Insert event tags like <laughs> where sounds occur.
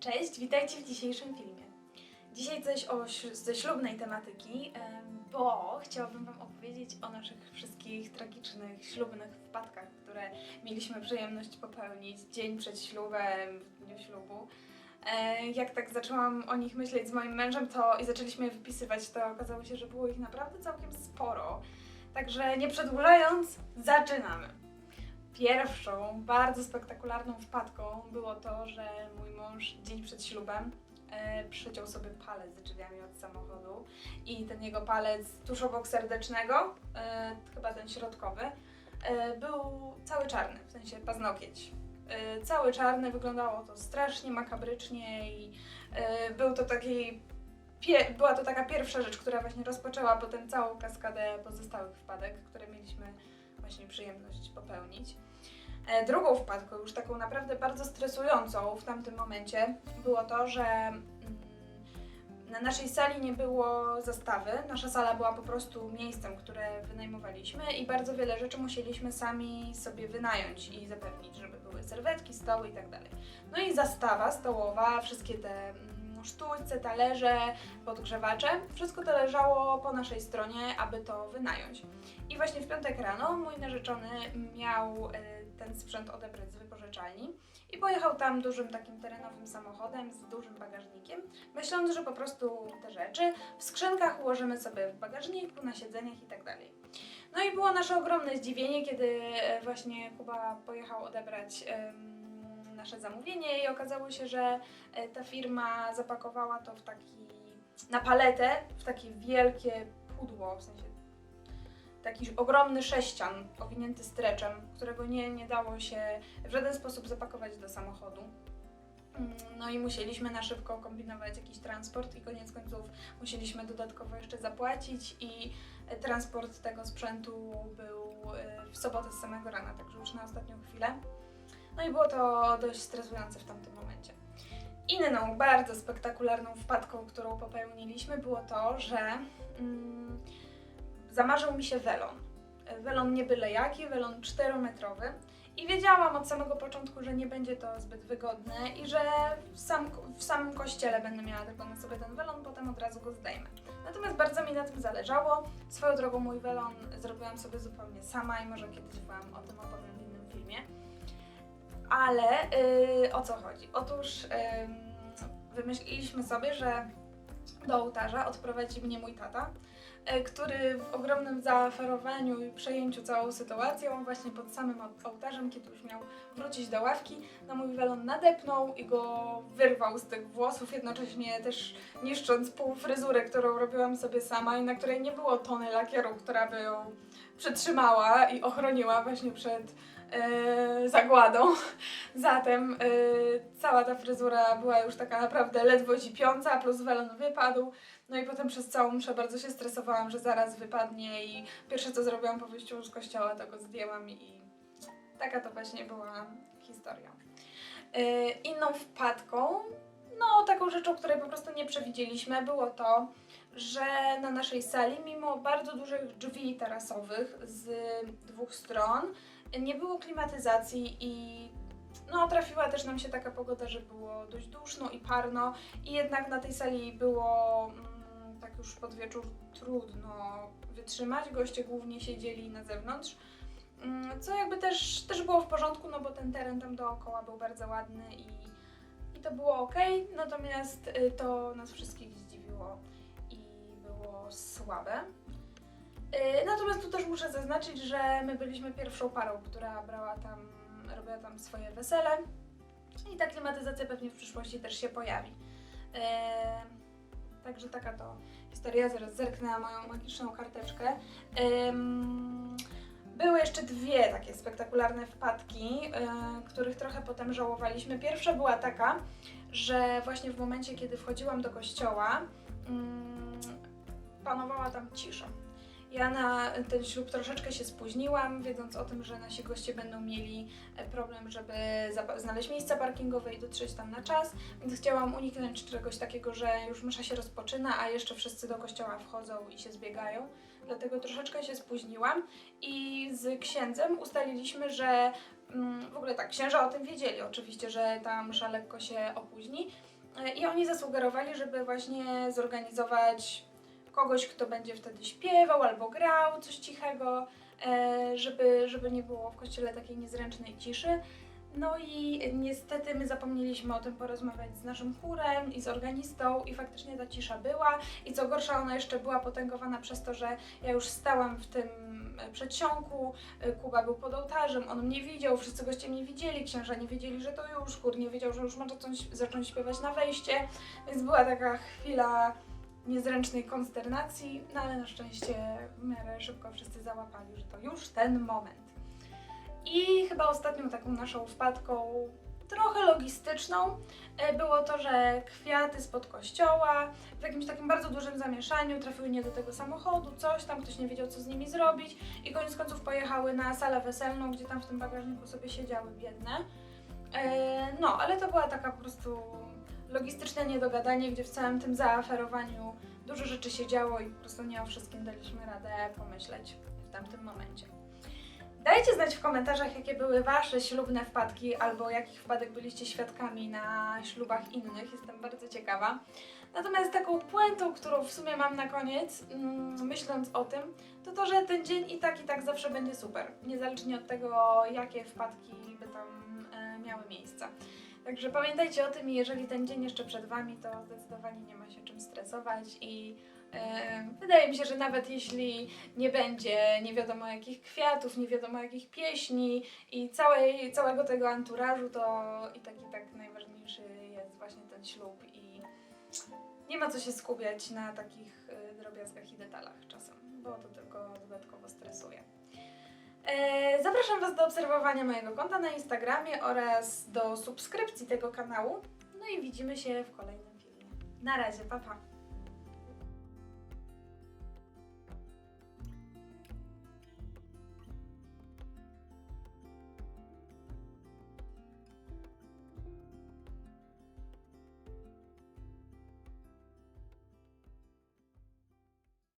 Cześć, witajcie w dzisiejszym filmie. Dzisiaj coś o, ze ślubnej tematyki, em, bo chciałabym Wam opowiedzieć o naszych wszystkich tragicznych ślubnych wpadkach, które mieliśmy przyjemność popełnić dzień przed ślubem, w dniu ślubu. E, Jak tak zaczęłam o nich myśleć z moim mężem to i zaczęliśmy je wypisywać, to okazało się, że było ich naprawdę całkiem sporo. Także nie przedłużając, zaczynamy. Pierwszą, bardzo spektakularną wpadką było to, że mój mąż dzień przed ślubem e, przyciął sobie palec drzwiami od samochodu i ten jego palec tuż obok serdecznego, e, chyba ten środkowy, e, był cały czarny, w sensie paznokieć. Cały czarny, wyglądało to strasznie makabrycznie i był to taki była to taka pierwsza rzecz, która właśnie rozpoczęła potem całą kaskadę pozostałych wpadek, które mieliśmy właśnie przyjemność popełnić. E, Drugą wpadką, już taką naprawdę bardzo stresującą w tamtym momencie, było to, że mm, na naszej sali nie było zastawy. Nasza sala była po prostu miejscem, które wynajmowaliśmy i bardzo wiele rzeczy musieliśmy sami sobie wynająć i zapewnić, żeby były serwetki, stoły i tak. No i zastawa stołowa, wszystkie te mm, sztućce, talerze, podgrzewacze, wszystko to leżało po naszej stronie, aby to wynająć. I właśnie w piątek rano mój narzeczony miał e, ten sprzęt odebrać z wypożyczalni i pojechał tam dużym takim terenowym samochodem z dużym bagażnikiem, myśląc, że po prostu te rzeczy w skrzynkach ułożymy sobie w bagażniku, na siedzeniach i tak dalej. No i było nasze ogromne zdziwienie, kiedy e, właśnie Kuba pojechał odebrać nasze zamówienie i okazało się, że e, ta firma zapakowała to w taki, na paletę, w takie wielkie pudło, w sensie taki ogromny sześcian owinięty streczem, którego nie, nie dało się w żaden sposób zapakować do samochodu. Mm, No i musieliśmy na szybko kombinować jakiś transport i koniec końców musieliśmy dodatkowo jeszcze zapłacić i e, transport tego sprzętu był e, w sobotę z samego rana, także już na ostatnią chwilę. No i było to dość stresujące w tamtym momencie. Inną bardzo spektakularną wpadką, którą popełniliśmy, było to, że mm, zamarzył mi się welon. Welon nie byle jaki, welon 4-metrowy. I wiedziałam od samego początku, że nie będzie to zbyt wygodne i że w, sam, w samym kościele będę miała tylko na sobie ten welon, potem od razu go zdejmę. Natomiast bardzo mi na tym zależało. Swoją drogą mój welon zrobiłam sobie zupełnie sama i może kiedyś Wam o tym opowiem w innym filmie. Ale yy, o co chodzi? Otóż yy, wymyśliliśmy sobie, że do ołtarza odprowadzi mnie mój tata, e, który w ogromnym zaaferowaniu i przejęciu całą sytuacją, właśnie pod samym ołtarzem, kiedy już miał wrócić do ławki, na mój welon nadepnął i go wyrwał z tych włosów, jednocześnie też niszcząc pół fryzurę, którą robiłam sobie sama i na której nie było tony lakieru, która by ją przytrzymała i ochroniła właśnie przed zagładą. <laughs> Zatem e, cała ta fryzura była już taka naprawdę ledwo zipiąca, plus welon wypadł. No i potem przez całą mszę bardzo się stresowałam, że zaraz wypadnie i pierwsze co zrobiłam po wyjściu z kościoła to go zdjęłam i taka to właśnie była historia. E, inną wpadką, no taką rzeczą, której po prostu nie przewidzieliśmy, było to, że na naszej sali, mimo bardzo dużych drzwi tarasowych z dwóch stron, nie było klimatyzacji i no, trafiła też nam się taka pogoda, że było dość duszno i parno i jednak na tej sali było mm, tak już pod wieczór trudno wytrzymać. Goście głównie siedzieli na zewnątrz. Mm, Co jakby też, też było w porządku, no bo ten teren tam dookoła był bardzo ładny i, i to było ok, natomiast y, to nas wszystkich zdziwiło i było słabe. Y, Natomiast tu też muszę zaznaczyć, że my byliśmy pierwszą parą, która brała tam, robiła tam swoje wesele i ta klimatyzacja pewnie w przyszłości też się pojawi. E, Także taka to historia. Zaraz zerknę na moją magiczną karteczkę. Były jeszcze dwie takie spektakularne wpadki, e, których trochę potem żałowaliśmy. Pierwsza była taka, że właśnie w momencie, kiedy wchodziłam do kościoła, mm, panowała tam cisza. Ja na ten ślub troszeczkę się spóźniłam, wiedząc o tym, że nasi goście będą mieli e, problem, żeby znaleźć miejsca parkingowe i dotrzeć tam na czas, więc chciałam uniknąć czegoś takiego, że już msza się rozpoczyna, a jeszcze wszyscy do kościoła wchodzą i się zbiegają. Dlatego troszeczkę się spóźniłam i z księdzem ustaliliśmy, że mm, w ogóle tak, księża o tym wiedzieli oczywiście, że ta msza lekko się opóźni e, i oni zasugerowali, żeby właśnie zorganizować kogoś, kto będzie wtedy śpiewał albo grał coś cichego, e, żeby, żeby nie było w kościele takiej niezręcznej ciszy. No i niestety my zapomnieliśmy o tym porozmawiać z naszym chórem i z organistą i faktycznie ta cisza była. I co gorsza ona jeszcze była potęgowana przez to, że ja już stałam w tym e, przedsionku, e, Kuba był pod ołtarzem, on mnie widział, wszyscy goście mnie widzieli, księża nie wiedzieli, że to już, chór nie wiedział, że już może coś, zacząć śpiewać na wejście, więc była taka chwila niezręcznej konsternacji, no ale na szczęście w miarę szybko wszyscy załapali, że to już ten moment. I chyba ostatnią taką naszą wpadką, trochę logistyczną, e, było to, że kwiaty spod kościoła w jakimś takim bardzo dużym zamieszaniu trafiły nie do tego samochodu, coś tam, ktoś nie wiedział co z nimi zrobić i koniec końców pojechały na salę weselną, gdzie tam w tym bagażniku sobie siedziały biedne. E, No, ale to była taka po prostu logistyczne niedogadanie, gdzie w całym tym zaaferowaniu dużo rzeczy się działo i po prostu nie o wszystkim daliśmy radę pomyśleć w tamtym momencie. Dajcie znać w komentarzach, jakie były Wasze ślubne wpadki, albo jakich wpadek byliście świadkami na ślubach innych. Jestem bardzo ciekawa. Natomiast taką puentą, którą w sumie mam na koniec, mm, myśląc o tym, to to, że ten dzień i tak i tak zawsze będzie super. Niezależnie od tego, jakie wpadki by tam e, miały miejsce. Także pamiętajcie o tym i jeżeli ten dzień jeszcze przed Wami, to zdecydowanie nie ma się czym stresować i wydaje mi się, że nawet jeśli nie będzie nie wiadomo jakich kwiatów, nie wiadomo jakich pieśni i całej, całego tego anturażu, to i tak i tak najważniejszy jest właśnie ten ślub i nie ma co się skupiać na takich e, drobiazgach i detalach czasem, bo to tylko dodatkowo stresuje. E, Zapraszam Was do obserwowania mojego konta na Instagramie oraz do subskrypcji tego kanału. No i widzimy się w kolejnym filmie. Na razie, pa pa!